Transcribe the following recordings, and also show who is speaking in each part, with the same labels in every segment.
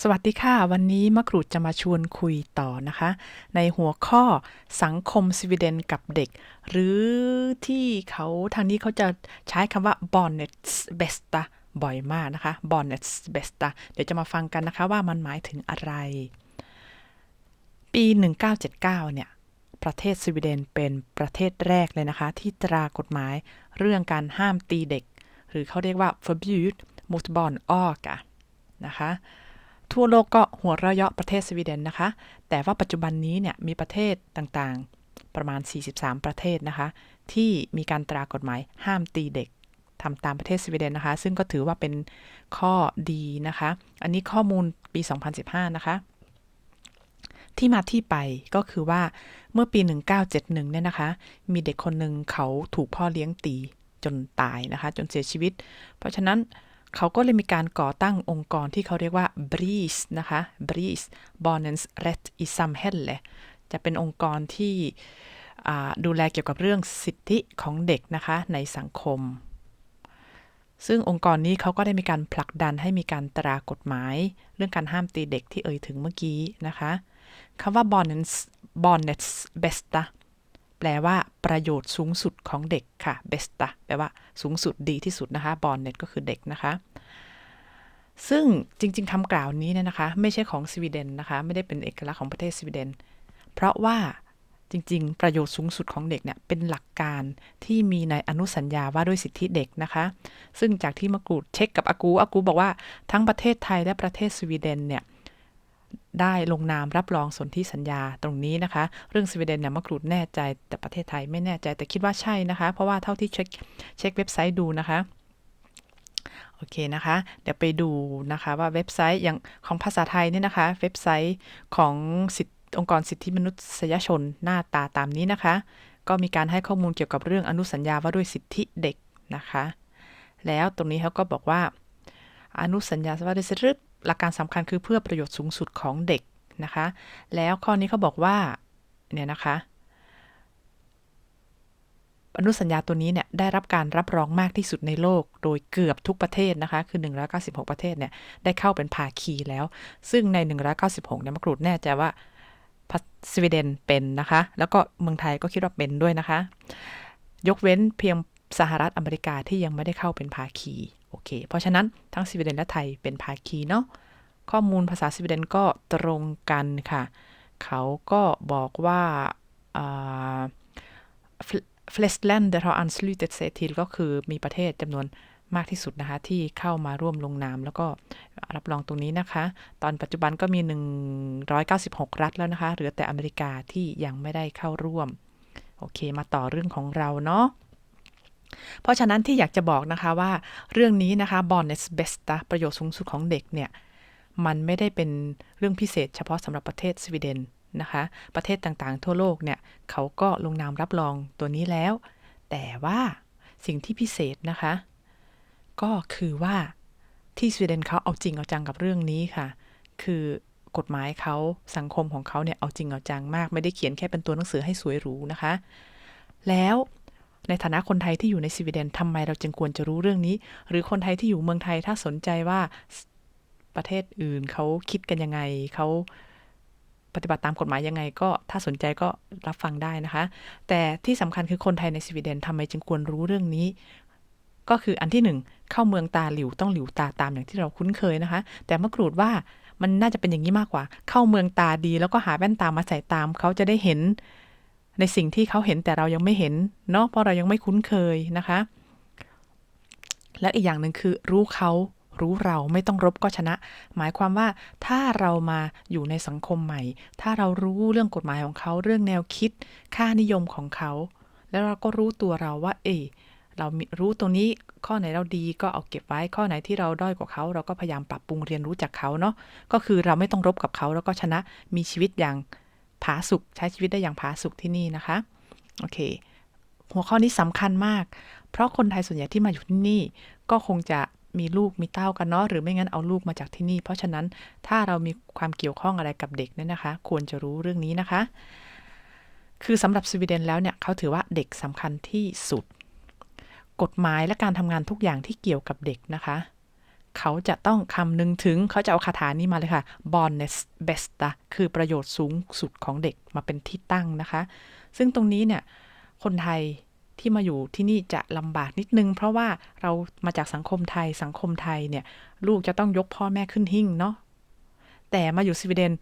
Speaker 1: สวัสดีค่ะ วันนี้มะกรูดจะมาชวนคุยต่อนะคะ ในหัวข้อสังคมสวีเดนกับเด็ก หรือที่เขาทางนี้เขาจะใช้คำว่า barnets bästa บ่อยมากนะคะ barnets bästa เดี๋ยวจะมาฟังกันนะคะว่ามันหมายถึงอะไร ปี 1979 เนี่ย ประเทศสวีเดนเป็นประเทศแรกเลยนะคะ ที่ตรากฎหมายเรื่องการห้ามตีเด็ก หรือเขาเรียกว่า förbud mot barn aga นะคะ ทั่วโลกก็หัวเราะเยาะประเทศสวีเดนนะคะ แต่ว่าปัจจุบันนี้เนี่ยมีประเทศต่างๆ ประมาณ 43 ประเทศนะคะ ที่มีการตรากฎหมายห้ามตีเด็กทำตามประเทศสวีเดนนะคะ ซึ่งก็ถือว่าเป็นข้อดีนะคะ อันนี้ข้อมูลปี 2015 นะคะ ที่มาที่ไปก็คือว่าเมื่อปี 1971 เนี่ยนะคะ มีเด็กคนหนึ่งเขาถูกพ่อเลี้ยงตีจนตายนะคะ จนเสียชีวิต เพราะฉะนั้น เขาก็เลยมีการก่อตั้งองค์กรที่เขาเรียกว่า BRIS นะคะ BRIS Barnens Rätt i Samhälle จะเป็นองค์กรที่ดูแลเกี่ยวกับเรื่องสิทธิของเด็กนะคะในสังคม ซึ่งองค์กรนี้เขาก็ได้มีการผลักดันให้มีการตรากฎหมาย เรื่องการห้ามตีเด็กที่เอ่ยถึงเมื่อกี้นะคะคำว่า Barnens Barnets Bästa แปลว่าประโยชน์สูงสุดของเด็กค่ะ besta แปลว่าสูงสุดดีที่สุดนะคะ bonnet ก็คือเด็กนะคะ ซึ่งจริง ๆคำกล่าวนี้เนี่ยนะคะ ไม่ใช่ของสวีเดนนะคะ ไม่ได้เป็นเอกลักษณ์ของประเทศสวีเดน เพราะว่าจริง ๆ ประโยชน์สูงสุดของเด็กเนี่ยเป็นหลักการที่มีในอนุสัญญาว่าด้วยสิทธิเด็กนะคะ ซึ่งจากที่มากรูดเช็คกับอากูอากูบอกว่าทั้งประเทศไทยและประเทศสวีเดนเนี่ย ได้ลงนามรับรองสนธิสัญญาตรงนี้นะคะ เรื่องสวีเดนเนี่ยมะกรูดแน่ใจแต่ประเทศไทยไม่แน่ใจแต่คิดว่าใช่นะคะ เพราะว่าเท่าที่เช็คเช็คเว็บไซต์ดูนะคะโอเคนะคะ เดี๋ยวไปดูนะคะว่าเว็บไซต์อย่างของภาษาไทยเนี่ยนะคะ เว็บไซต์ของสิทธิองค์กรสิทธิมนุษยชนหน้าตาตามนี้นะคะ ก็มีการให้ข้อมูลเกี่ยวกับเรื่องอนุสัญญาว่าด้วยสิทธิเด็กนะคะ แล้วตรงนี้เขาก็บอกว่าอนุสัญญาว่าด้วยสิทธิ หลักการสำคัญคือเพื่อประโยชน์สูงสุดของเด็กนะคะ แล้วข้อนี้เขาบอกว่าเนี่ยนะคะอนุสัญญาตัวนี้เนี่ยได้รับการรับรองมากที่สุดในโลก โดยเกือบทุกประเทศนะคะ คือ 196 ประเทศเนี่ยได้เข้าเป็นภาคีแล้ว ซึ่งใน 196เนี่ยมากรูดแน่ใจว่าสวีเดนเป็นนะคะ แล้วก็เมืองไทยก็คิดว่าเป็นด้วยนะคะ ยกเว้นเพียงสหรัฐอเมริกาที่ยังไม่ได้เข้าเป็นภาคี โอเค เพราะฉะนั้นทั้งสวีเดนและไทยเป็นภาคีเนาะข้อมูลภาษาสวีเดนก็ตรงกันค่ะ เขาก็บอกว่า flest länder har anslutit sig till ก็คือมีประเทศจำนวนมากที่สุดนะคะ ที่เข้ามาร่วมลงนามแล้วก็รับรองตรงนี้นะคะ ตอนปัจจุบันก็มี 196 รัฐแล้วนะคะ เหลือแต่อเมริกาที่ยังไม่ได้เข้าร่วม โอเค มาต่อเรื่องของเราเนาะ เพราะฉะนั้นที่อยากจะบอกนะคะว่าเรื่องนี้นะคะ Barnets Bästa ประโยชน์สูงสุดของเด็กเนี่ย มันไม่ได้เป็นเรื่องพิเศษเฉพาะสำหรับประเทศสวีเดนนะคะ ประเทศต่างๆ ทั่วโลกเนี่ย เขาก็ลงนามรับรองตัวนี้แล้ว แต่ว่าสิ่งที่พิเศษนะคะ ก็คือว่าที่สวีเดนเขาเอาจริงเอาจังกับเรื่องนี้ค่ะ คือกฎหมายเขาสังคมของเขาเนี่ยเอาจริงเอาจังมาก ไม่ได้เขียนแค่เป็นตัวหนังสือให้สวยหรูนะคะ แล้ว ในฐานะคนไทยที่อยู่ในสวีเดนทำไมเราจึงควรจะรู้เรื่องนี้ หรือคนไทยที่อยู่เมืองไทยถ้าสนใจว่าประเทศอื่นเขาคิดกันยังไงเขาปฏิบัติตามกฎหมายยังไงก็ถ้าสนใจก็รับฟังได้นะคะ แต่ที่สำคัญคือคนไทยในสวีเดนทำไมจึงควรรู้เรื่องนี้ ก็คืออันที่หนึ่งเข้าเมืองตาหลิวต้องหลิวตาตามอย่างที่เราคุ้นเคยนะคะ แต่มะกรูดว่ามันน่าจะเป็นอย่างนี้มากกว่า เข้าเมืองตาดีแล้วก็หาแว่นตามาใส่ตามเขาจะได้เห็น ในสิ่งที่เขาเห็นแต่เรายังไม่เห็นเนาะเพราะเรายังไม่คุ้นเคยนะคะ และอีกอย่างหนึ่งคือรู้เขารู้เราไม่ต้องรบก็ชนะ หมายความว่าถ้าเรามาอยู่ในสังคมใหม่ ถ้าเรารู้เรื่องกฎหมายของเขาเรื่องแนวคิด ค่านิยมของเขา แล้วเราก็รู้ตัวเราว่า เออเรารู้ตรงนี้ข้อไหนเราดีก็เอาเก็บไว้ข้อไหนที่เราด้อยกว่าเขา เราก็พยายามปรับปรุงเรียนรู้จากเขาเนาะก็คือเราไม่ต้องรบกับเขาแล้วก็ชนะมีชีวิตอย่าง ผาสุกใช้ชีวิตได้อย่างผาสุกที่นี่นะคะ โอเค หัวข้อนี้สำคัญมาก เพราะคนไทยส่วนใหญ่ที่มาอยู่ที่นี่ ก็คงจะมีลูกมีเต้ากันเนาะหรือไม่งั้นเอาลูกมาจากที่นี่ เพราะฉะนั้นถ้าเรามีความเกี่ยวข้องอะไรกับเด็กเนี่ยนะคะ ควรจะรู้เรื่องนี้นะคะ คือสำหรับสวีเดนแล้วเนี่ยเขาถือว่าเด็กสำคัญที่สุด กฎหมายและการทำงานทุกอย่างที่เกี่ยวกับเด็กนะคะ เขาจะต้องคำนึงถึงเขาจะเอาคาถานี้มาเลยค่ะ bonus besta คือประโยชน์สูงสุดของเด็กมาเป็นที่ตั้งนะคะ ซึ่งตรงนี้เนี่ย คนไทยที่มาอยู่ที่นี่จะลำบากนิดนึง เพราะว่าเรามาจากสังคมไทยสังคมไทยเนี่ย ลูกจะต้องยกพ่อแม่ขึ้นหิ้งเนาะแต่มาอยู่สวีเดน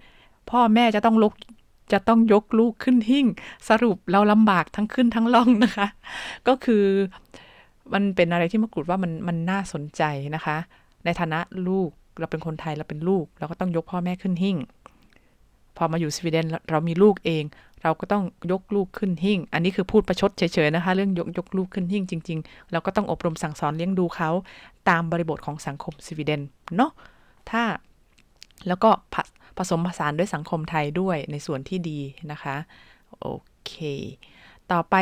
Speaker 1: พ่อแม่จะต้องลกจะต้องยกลูกขึ้นหิ้ง สรุปเราลำบากทั้งขึ้นทั้งล่องนะคะ ก็คือมันเป็นอะไรที่มากรูดว่ามันมันน่าสนใจนะคะ ในฐานะลูกเราเป็นคนไทยเราเป็นลูก เราก็ต้องยกพ่อแม่ขึ้นหิ้งพอมาอยู่สวีเดนเรามีลูกเอง เราก็ต้องยกลูกขึ้นหิ้งอันนี้คือพูดประชดเฉยๆนะคะ เรื่องยกยกลูกขึ้นหิ้งจริง ๆ เราก็ต้องอบรมสั่งสอนเลี้ยงดูเขาตามบริบทของสังคมสวีเดนเนาะถ้าแล้วก็ผผสมผสานด้วยสังคมไทยด้วยในส่วนที่ดีนะคะ โอเค ต่อไป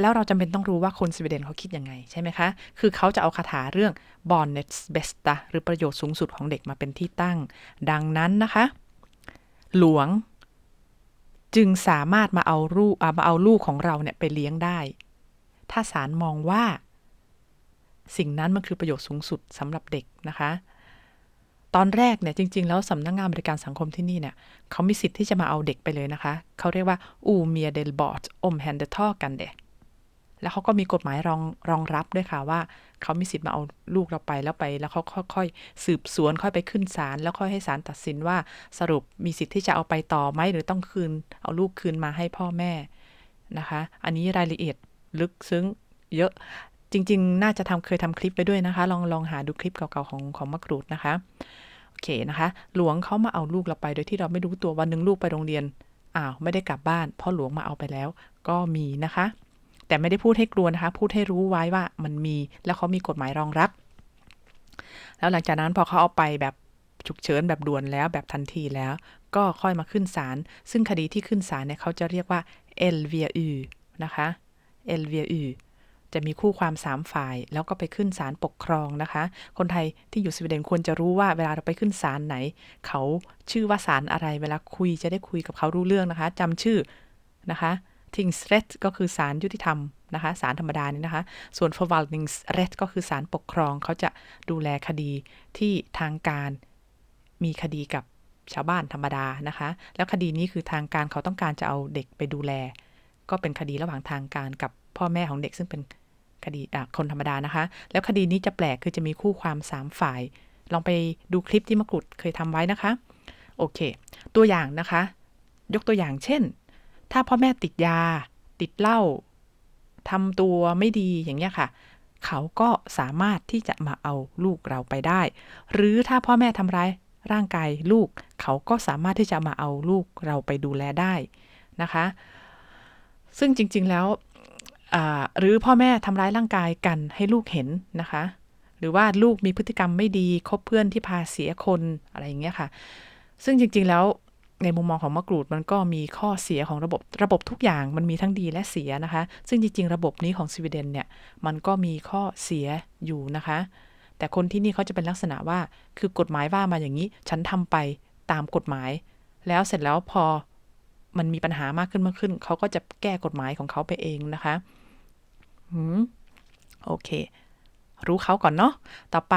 Speaker 1: แล้วเราจำเป็นต้องรู้ว่าคนสวีเดนเขาคิดยังไงใช่ไหมคะ คือเขาจะเอาคาถาเรื่อง b o n n e t s besta หรือประโยชน์สูงสุดของเด็กมาเป็นที่ตั้ง ดังนั้นนะคะ หลวงจึงสามารถมาเอาลูกมาเอาลูกของเราเนี่ยไปเลี้ยงได้ ถ้าศาลมองว่า สิ่งนั้นมันคือประโยชน์สูงสุดสำหรับเด็กนะคะ ตอนแรกเนี่ยจริง ๆ แล้วสำนักงงานบริการสังคมที่นี่เนี่ยเขามีสิทธิ์ที่จะมาเอาเด็กไปเลยนะคะ เขาเรียกว่าอูเมียเดลบอร์ดอมแฮนเดทอกันเด แล้วเขาก็มีกฎหมายรองรองรับด้วยค่ะว่าเขามีสิทธิ์มาเอาลูกเราไปแล้วไป แล้วเขาค่อยๆสืบสวนค่อยไปขึ้นศาลแล้วค่อยให้ศาลตัดสินว่าสรุปมีสิทธิ์ที่จะเอาไปต่อไหมหรือต้องคืน เอาลูกคืนมาให้พ่อแม่นะคะ อันนี้รายละเอียดลึกซึ้งเยอะจริง ๆ น่าจะทำเคยทำคลิปไปด้วยนะคะ ลองลองหาดูคลิปเก่าๆของของมะกรูดนะคะโอเคนะคะ หลวงเขามาเอาลูกเราไปโดยที่เราไม่รู้ตัววันหนึ่งลูกไปโรงเรียนอ้าวไม่ได้กลับบ้านเพราะหลวงมาเอาไปแล้ว ก็มีนะคะ แต่ไม่ได้พูดให้กลัวนะคะ พูดให้รู้ไว้ว่ามันมี แล้วเขามีกฎหมายรองรับ แล้วหลังจากนั้นพอเขาเอาไปแบบฉุกเฉินแบบด่วนแล้วแบบทันทีแล้ว ก็ค่อยมาขึ้นศาล ซึ่งคดีที่ขึ้นศาลเนี่ยเขาจะเรียกว่า LVU นะคะ LVU จะมีคู่ความ 3 ฝ่าย แล้วก็ไปขึ้นศาลปกครองนะคะ คนไทยที่อยู่สวีเดนควรจะรู้ว่าเวลาเราไปขึ้นศาลไหน เขาชื่อว่าศาลอะไร เวลาคุยจะได้คุยกับเขารู้เรื่องนะคะจำชื่อนะคะ ทิงสเรตก็คือศาลยุติธรรมนะคะศาลธรรมดานี่นะคะ ส่วนฟวาลนิงสเรตก็คือศาลปกครองเขาจะดูแลคดีที่ทางการมีคดีกับชาวบ้านธรรมดานะคะ แล้วคดีนี้คือทางการเขาต้องการจะเอาเด็กไปดูแล ก็เป็นคดีระหว่างทางการกับพ่อแม่ของเด็กซึ่งเป็นคดีคนธรรมดานะคะ แล้วคดีนี้จะแปลกคือจะมีคู่ความ 3 ฝ่าย ลองไปดูคลิปที่มกุฎเคยทำไว้นะคะ โอเค ตัวอย่างนะคะ ยกตัวอย่างเช่น ถ้าพ่อแม่ติดยา ติดเหล้าทำตัวไม่ดีอย่างเงี้ยค่ะ เขาก็สามารถที่จะมาเอาลูกเราไปได้ หรือถ้าพ่อแม่ทำร้ายร่างกายลูก เขาก็สามารถที่จะมาเอาลูกเราไปดูแลได้นะคะ ซึ่งจริงๆแล้วหรือพ่อแม่ทำร้ายร่างกายกันให้ลูกเห็นนะคะ หรือว่าลูกมีพฤติกรรมไม่ดีคบเพื่อนที่พาเสียคนอะไรอย่างเงี้ยค่ะ ซึ่งจริงๆแล้ว ในมุมมองของมะกรูดมันก็มีข้อเสียของระบบระบบทุกอย่างมันมีทั้งดีและเสียนะคะ ซึ่งจริง ๆ ระบบนี้ของสวีเดนเนี่ยมันก็มีข้อเสียอยู่นะคะ แต่คนที่นี่เขาจะเป็นลักษณะว่าคือกฎหมายว่ามาอย่างนี้ ฉันทำไปตามกฎหมาย แล้วเสร็จแล้วพอมันมีปัญหามากขึ้นมากขึ้น เขาก็จะแก้กฎหมายของเขาไปเองนะคะหืมโอเค รู้เขาก่อนเนาะต่อไป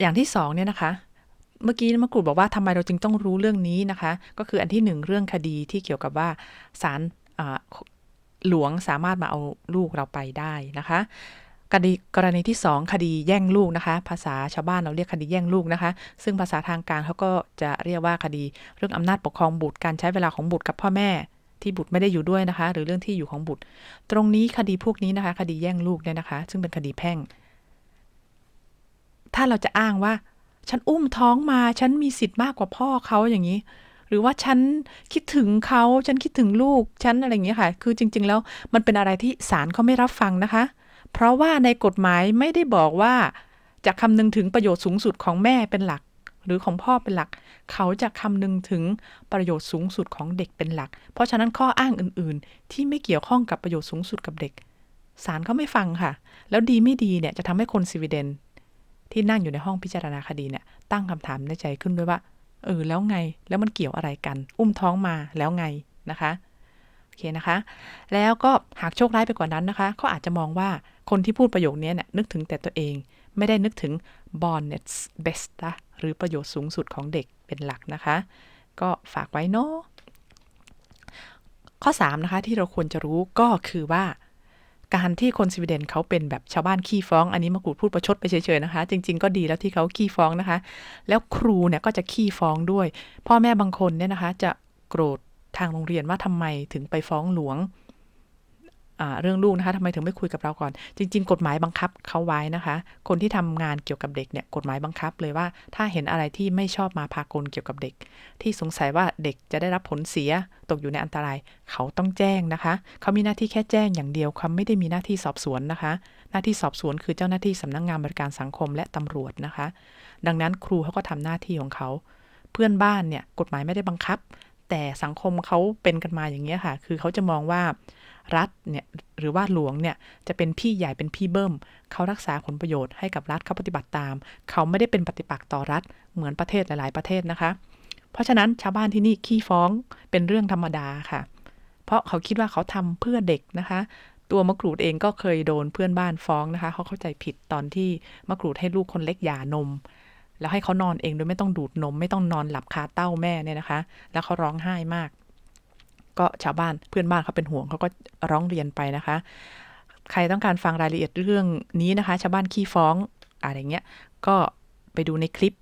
Speaker 1: อย่างที่สองเนี่ยนะคะ เมื่อกี้มะกรูดบอกว่าทำไมเราจึงต้องรู้เรื่องนี้นะคะ ก็คืออันที่หนึ่งเรื่องคดีที่เกี่ยวกับว่าศาลหลวงสามารถมาเอาลูกเราไปได้นะคะคดีกรณีที่ 2 คดีแย่งลูกนะคะ ภาษาชาวบ้านเราเรียกคดีแย่งลูกนะคะ ซึ่งภาษาทางการเขาก็จะเรียกว่าคดีเรื่องอำนาจปกครองบุตรการใช้เวลาของบุตรกับพ่อแม่ ที่บุตรไม่ได้อยู่ด้วยนะคะ หรือเรื่องที่อยู่ของบุตร ตรงนี้คดีพวกนี้นะคะ คดีแย่งลูกเนี่ยนะคะ ซึ่งเป็นคดีแพ่ง ถ้าเราจะอ้างว่า ฉันอุ้มท้องมา ฉันมีสิทธิ์มากกว่าพ่อเขาอย่างนี้ หรือว่าฉันคิดถึงเขา ฉันคิดถึงลูก ฉันอะไรอย่างนี้ค่ะ คือจริง ๆ แล้วมันเป็นอะไรที่ศาลเขาไม่รับฟังนะคะ เพราะว่าในกฎหมายไม่ได้บอกว่าจะคำนึงถึงประโยชน์สูงสุดของแม่เป็นหลัก หรือของพ่อเป็นหลัก เขาจะคำนึงถึงประโยชน์สูงสุดของเด็กเป็นหลัก เพราะฉะนั้นข้ออ้างอื่น ๆ ที่ไม่เกี่ยวข้องกับประโยชน์สูงสุดกับเด็กศาลเขาไม่ฟังค่ะ แล้วดีไม่ดีเนี่ยจะทำให้คนสวีเดนที่นั่งอยู่ในห้องพิจารณาคดีเนี่ย ตั้งคำถามในใจขึ้นด้วยว่า เออแล้วไงแล้วมันเกี่ยวอะไรกัน อุ้มท้องมาแล้วไงนะคะโอเคนะคะ แล้วก็หากโชคร้ายไปกว่านั้นนะคะเขาอาจจะมองว่าคนที่พูดประโยคนี้เนี่ยนึกถึงแต่ตัวเอง ไม่ได้นึกถึง barnets bästa หรือประโยชน์สูงสุดของเด็กเป็นหลักนะคะ ก็ฝากไว้เนาะข้อ 3 นะคะ ที่เราควรจะรู้ก็คือว่า การที่คนสวีเดนเขาเป็นแบบชาวบ้านขี้ฟ้อง อันนี้มากรูดพูดประชดไปเฉยๆนะคะ จริง ๆ ก็ดีแล้วที่เขาขี้ฟ้องนะคะ แล้วครูเนี่ยก็จะขี้ฟ้องด้วย พ่อแม่บางคนเนี่ยนะคะ จะโกรธทางโรงเรียนว่าทำไมถึงไปฟ้องหลวง เรื่องลูกนะคะทำไมถึงไม่คุยกับเราก่อน จริง ๆ กฎหมายบังคับเขาไว้นะคะ คนที่ทำงานเกี่ยวกับเด็กเนี่ยกฎหมายบังคับเลยว่า ถ้าเห็นอะไรที่ไม่ชอบมาพากลเกี่ยวกับเด็ก ที่สงสัยว่าเด็กจะได้รับผลเสียตกอยู่ในอันตราย เขาต้องแจ้งนะคะ เขามีหน้าที่แค่แจ้งอย่างเดียวเขาไม่ได้มีหน้าที่สอบสวนนะคะ หน้าที่สอบสวนคือเจ้าหน้าที่สำนักงงานบริการสังคมและตำรวจนะคะ ดังนั้นครูเขาก็ทำหน้าที่ของเขา เพื่อนบ้านเนี่ยกฎหมายไม่ได้บังคับ แต่สังคมเขาเป็นกันมาอย่างนี้ค่ะ คือเขาจะมองว่า รัฐเนี่ยหรือว่าหลวงเนี่ยจะเป็นพี่ใหญ่เป็นพี่เบิ้มเขารักษาผลประโยชน์ให้กับรัฐเขาปฏิบัติตาม เขาไม่ได้เป็นปฏิปักษ์ต่อรัฐเหมือนประเทศหลาย ๆ ประเทศนะคะ เพราะฉะนั้นชาวบ้านที่นี่ขี้ฟ้องเป็นเรื่องธรรมดาค่ะ เพราะเขาคิดว่าเขาทำเพื่อเด็กนะคะ ตัวมะกรูดเองก็เคยโดนเพื่อนบ้านฟ้องนะคะเขาเข้าใจผิดตอนที่มะกรูดให้ลูกคนเล็กหย่านม แล้วให้เขานอนเองโดยไม่ต้องดูดนม ไม่ต้องนอนหลับคาเต้าแม่เนี่ยนะคะ แล้วเขาร้องไห้มาก ก็ชาวบ้านเพื่อนบ้านเขาเป็นห่วงเขาก็ร้องเรียนไปนะคะ ใครต้องการฟังรายละเอียดเรื่องนี้นะคะ ชาวบ้านขี้ฟ้องอะไรเงี้ยก็ไปดูในคลิป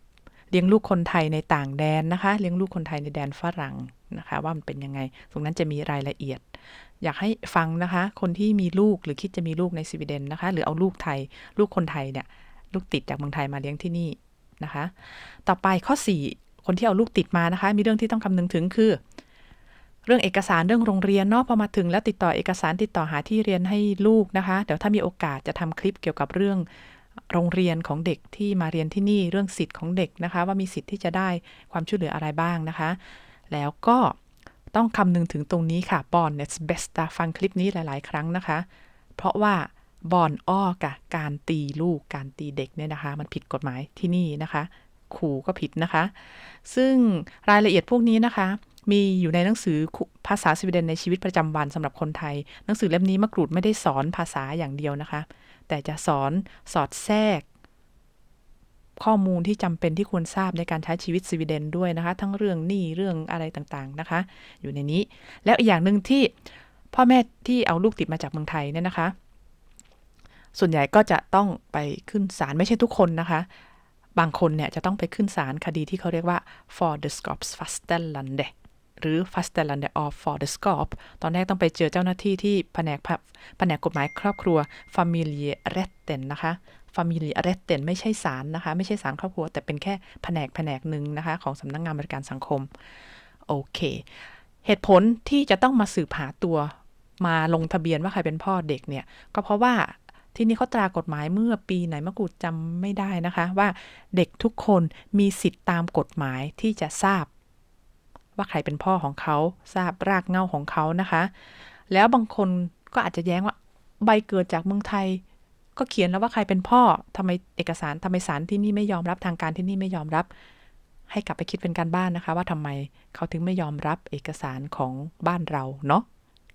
Speaker 1: เลี้ยงลูกคนไทยในต่างแดนนะคะ เลี้ยงลูกคนไทยในแดนฝรั่งนะคะ ว่ามันเป็นยังไง ตรงนั้นจะมีรายละเอียด อยากให้ฟังนะคะ คนที่มีลูกหรือคิดจะมีลูกในสวีเดนนะคะ หรือเอาลูกไทย ลูกคนไทยเนี่ยลูกติดจากเมืองไทยมาเลี้ยงที่นี่นะคะ ต่อไปข้อ 4 คนที่เอาลูกติดมานะคะ มีเรื่องที่ต้องคำนึงถึงคือ เรื่องเอกสารเรื่องโรงเรียนเนาะพอมาถึงแล้วติดต่อเอกสารติดต่อหาที่เรียนให้ลูกนะคะ เดี๋ยวถ้ามีโอกาสจะทำคลิปเกี่ยวกับเรื่องโรงเรียนของเด็กที่มาเรียนที่นี่เรื่องสิทธิ์ของเด็กนะคะ ว่ามีสิทธิ์ที่จะได้ความช่วยเหลืออะไรบ้างนะคะ แล้วก็ต้องคำนึงถึงตรงนี้ค่ะบอนเนสเบสตาฟังคลิปนี้หลาย ๆ ครั้งนะคะ เพราะว่าบอนอ้อกะการตีลูกการตีเด็กเนี่ยนะคะ มันผิดกฎหมายที่นี่นะคะ ขู่ก็ผิดนะคะ ซึ่งรายละเอียดพวกนี้นะคะ มีอยู่ในหนังสือภาษาสวีเดนในชีวิตประจำวันสำหรับคนไทย หนังสือเล่มนี้มะกรูดไม่ได้สอนภาษาอย่างเดียวนะคะ แต่จะสอนสอดแทรก ข้อมูลที่จำเป็นที่ควรทราบในการใช้ชีวิตสวีเดนด้วยนะคะ ทั้งเรื่องหนี้เรื่องอะไรต่างๆนะคะ อยู่ในนี้ แล้วอีกอย่างหนึ่งที่พ่อแม่ที่เอาลูกติดมาจากเมืองไทยเนี่ยนะคะ ส่วนใหญ่ก็จะต้องไปขึ้นศาลไม่ใช่ทุกคนนะคะบางคนเนี่ยจะต้องไปขึ้นศาลคดีที่เขาเรียกว่า for the scops fastställande หรือ f a s t e l a n d e of for the Skop ตอนแรกต้องไปเจอเจ้าหน้าที่ที่แผนกแผนกกฎหมายครอบครัว Familjerätten นะคะ Familjerätten ไม่ใช่ศาลนะคะ ไม่ใช่ศาลครอบครัว แต่เป็นแค่แผนกแผนกหนึ่งนะคะ ของสำนักงงานบริการสังคม โอเค เหตุผลที่จะต้องมาสืบหาตัวมาลงทะเบียนว่าใครเป็นพ่อเด็กเนี่ย ก็เพราะว่าที่นี่เขาตรากฎหมายเมื่อปีไหนมะกูดจำไม่ได้นะคะ ว่าเด็กทุกคนมีสิทธิ์ตามกฎหมายที่จะทราบ ว่าใครเป็นพ่อของเขาทราบรากเงาของเขานะคะ แล้วบางคนก็อาจจะแย้งว่าใบเกิดจากเมืองไทย ก็เขียนแล้วว่าใครเป็นพ่อทำไมเอกสารทำไมศาลที่นี่ไม่ยอมรับทางการที่นี่ไม่ยอมรับ ให้กลับไปคิดเป็นการบ้านนะคะ ว่าทำไมเขาถึงไม่ยอมรับเอกสารของบ้านเราเนาะ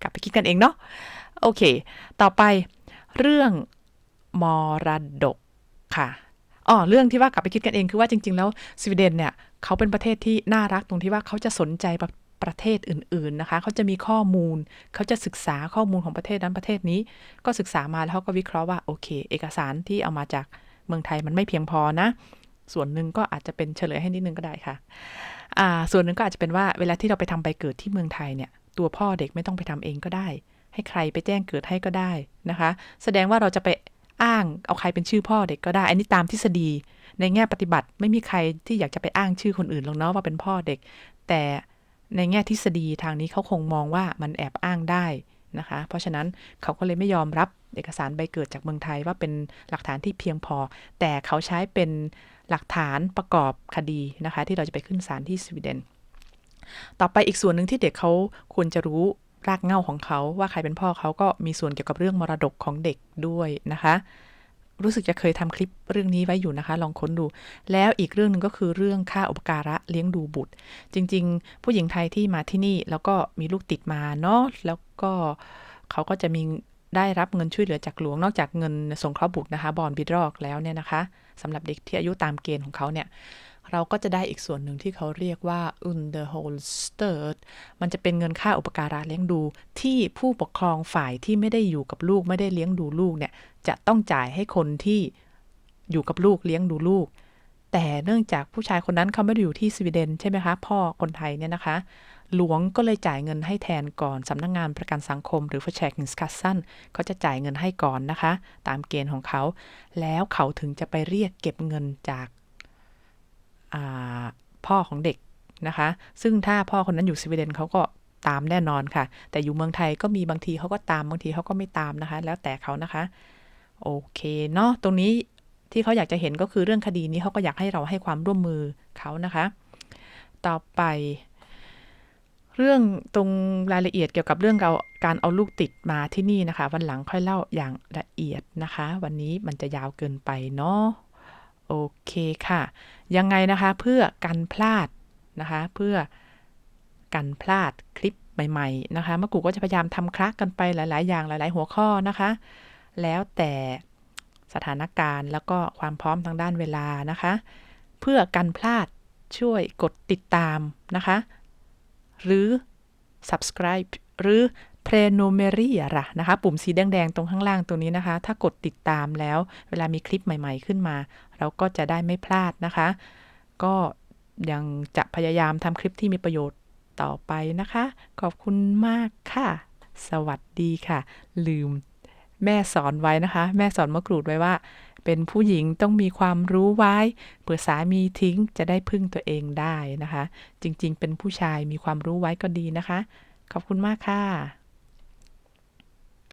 Speaker 1: กลับไปคิดกันเองเนาะโอเค ต่อไปเรื่องมรดกค่ะ อ๋อเรื่องที่ว่ากลับไปคิดกันเองคือว่าจริง ๆ แล้วสวีเดนเนี่ยเขาเป็นประเทศที่น่ารักตรงที่ว่าเขาจะสนใจประประเทศอื่น ๆ นะคะ เขาจะมีข้อมูล เขาจะศึกษาข้อมูลของประเทศนั้นประเทศนี้ ก็ศึกษามาแล้วเขาก็วิเคราะห์ว่าโอเค เอกสารที่เอามาจากเมืองไทยมันไม่เพียงพอนะ ส่วนหนึ่งก็อาจจะเป็นเฉลยให้นิดนึงก็ได้ค่ะ อ่า ส่วนหนึ่งก็อาจจะเป็นว่าเวลาที่เราไปทำใบเกิดที่เมืองไทยเนี่ย ตัวพ่อเด็กไม่ต้องไปทำเองก็ได้ ให้ใครไปแจ้งเกิดให้ก็ได้นะคะ แสดงว่าเราจะไป อ้างเอาใครเป็นชื่อพ่อเด็กก็ได้ อันนี้ตามทฤษฎี ในแง่ปฏิบัติไม่มีใครที่อยากจะไปอ้างชื่อคนอื่นหรอกเนาะว่าเป็นพ่อเด็ก แต่ในแง่ทฤษฎีทางนี้เขาคงมองว่ามันแอบอ้างได้นะคะ เพราะฉะนั้นเขาก็เลยไม่ยอมรับเอกสารใบเกิดจากเมืองไทยว่าเป็นหลักฐานที่เพียงพอ แต่เขาใช้เป็นหลักฐานประกอบคดีนะคะ ที่เราจะไปขึ้นศาลที่สวีเดน ต่อไปอีกส่วนหนึ่งที่เด็กเขาควรจะรู้ รากเง้าของเขาว่าใครเป็นพ่อเขาก็มีส่วนเกี่ยวกับเรื่องมรดกของเด็กด้วยนะคะ รู้สึกจะเคยทำคลิปเรื่องนี้ไว้อยู่นะคะ ลองค้นดู แล้วอีกเรื่องหนึ่งก็คือเรื่องค่าอุปการะเลี้ยงดูบุตร จริง ๆ ผู้หญิงไทยที่มาที่นี่แล้วก็มีลูกติดมาเนาะแล้วก็เขาก็จะมีได้รับเงินช่วยเหลือจากหลวงนอกจากเงินสงเคราะห์บุตรนะคะ บอนบิดรอกแล้วเนี่ยนะคะสำหรับเด็กที่อายุตามเกณฑ์ของเขาเนี่ย เราก็จะได้อีกส่วนหนึ่งที่เขาเรียกว่า underholster มันจะเป็นเงินค่าอุปการะเลี้ยงดู ที่ผู้ปกครองฝ่ายที่ไม่ได้อยู่กับลูกไม่ได้เลี้ยงดูลูกเนี่ยจะต้องจ่ายให้คนที่อยู่กับลูกเลี้ยงดูลูก แต่เนื่องจากผู้ชายคนนั้นเขาไม่ได้อยู่ที่สวีเดนใช่ไหมคะพ่อคนไทยเนี่ยนะคะ หลวงก็เลยจ่ายเงินให้แทนก่อนสำนักงงานประกันสังคมหรือ f o r c h e c k i n g s k a s s a n เขาจะจ่ายเงินให้ก่อนนะคะ ตามเกณฑ์ของเขา แล้วเขาถึงจะไปเรียกเก็บเงินจาก พ่อของเด็กนะคะ ซึ่งถ้าพ่อคนนั้นอยู่สวีเดนเขาก็ตามแน่นอนค่ะ แต่อยู่เมืองไทยก็มีบางทีเขาก็ตามบางทีเขาก็ไม่ตามนะคะ แล้วแต่เขานะคะ โอเคเนาะตรงนี้ที่เขาอยากจะเห็นก็คือเรื่องคดีนี้เขาก็อยากให้เราให้ความร่วมมือเขานะคะ ต่อไป เรื่องตรงรายละเอียดเกี่ยวกับเรื่องเราการเอาลูกติดมาที่นี่นะคะ วันหลังค่อยเล่าอย่างละเอียดนะคะ วันนี้มันจะยาวเกินไปเนาะ โอเคค่ะ ยังไงนะคะเพื่อกันพลาดนะคะ เพื่อกันพลาดคลิปใหม่ๆนะคะมะกูก็จะพยายามทำคลักกันไปหลายๆ อย่างหลาย ๆ หัวข้อนะคะ แล้วแต่สถานการณ์แล้วก็ความพร้อมทางด้านเวลานะคะ เพื่อกันพลาดช่วยกดติดตามนะคะ หรือ subscribe หรือ p r e n u m e r i a ระนะคะ ปุ่มสีแดง ๆ ตรงข้างล่างตรงนี้นะคะ ถ้ากดติดตามแล้ว เวลามีคลิปใหม่ ๆ ขึ้นมา ก็จะได้ไม่พลาดนะคะ ก็ยังจะพยายามทำคลิปที่มีประโยชน์ต่อไปนะคะ ขอบคุณมากค่ะ สวัสดีค่ะ ลืมแม่สอนไว้นะคะ แม่สอนมะกรูดไว้ว่า เป็นผู้หญิงต้องมีความรู้ไว้เผื่อสามีทิ้งจะได้พึ่งตัวเองได้นะคะ จริงๆ เป็นผู้ชายมีความรู้ไว้ก็ดีนะคะ ขอบคุณมากค่ะ